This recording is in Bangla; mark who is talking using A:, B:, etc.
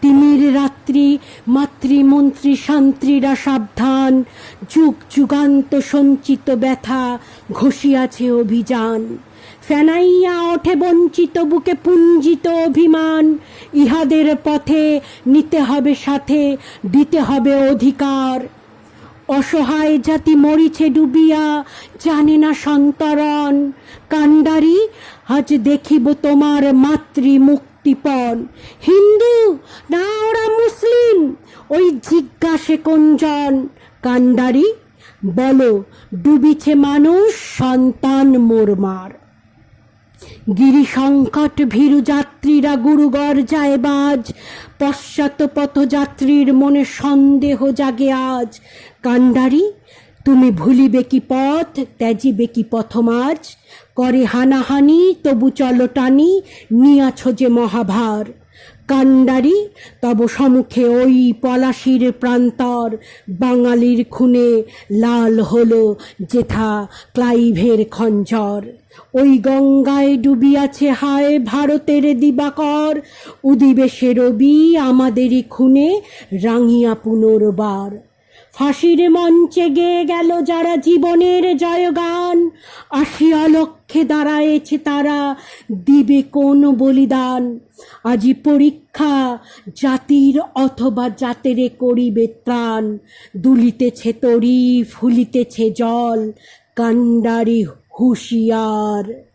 A: তিমির রাত্রি, মাতৃমন্ত্রী শান্ত্রীরা সাবধান। যুগ যুগান্ত সঞ্চিত ব্যথা ঘষিয়াছে অভিযান। ফেনাইয়া ওঠে বঞ্চিত বুকে পুঞ্জিত অভিমান। ইহাদের পথে নিতে হবে সাথে, দিতে হবে অধিকার। অসহায় জাতি মরিছে ডুবিয়া, জানে না সন্তরণ। কান্ডারি আজ দেখিব তোমার মাতৃ মুক্তিপণ হিন্দু না ওরা মুসলিম? ওই জিজ্ঞাসে কোনজন কান্ডারি? বলো, ডুবিছে মানুষ সন্তান মোরমার। গিরি সংকট ভীরু যাত্রীরা গুরুগর যায় বাজ। পশ্চাৎ পথযাত্রীর মনে সন্দেহ জাগে আজ। কান্ডারি তুমি ভুলিবে কি পথ, ত্যাজিবে কি পথমাজ? করে হানাহানি, তবু চলো টানি, নিয়াছ যে মহাভার। কান্ডারি, তব সম্মুখে ওই পলাশির প্রান্তর, বাঙালির খুনে লাল হলো যেথা ক্লাইভের খঞ্জর। ওই গঙ্গায় ডুবিয়াছে হায় ভারতের দিবাকর, উদিবে সে রবি আমাদেরই খুনে রাঙিয়া পুনর্বার। ফাঁসির মঞ্চে গেয়ে গেল যারা জীবনের জয়গান। আসিয়া লক্ষ্যে দাঁড়ায়েছে তারা, দিবে কোন বলিদান? আজি পরীক্ষা, জাতির অথবা জাতেরে করিবে ত্রাণ। দুলিতেছে তরি, ফুলিতেছে জল কান্ডারি হুঁশিয়ার।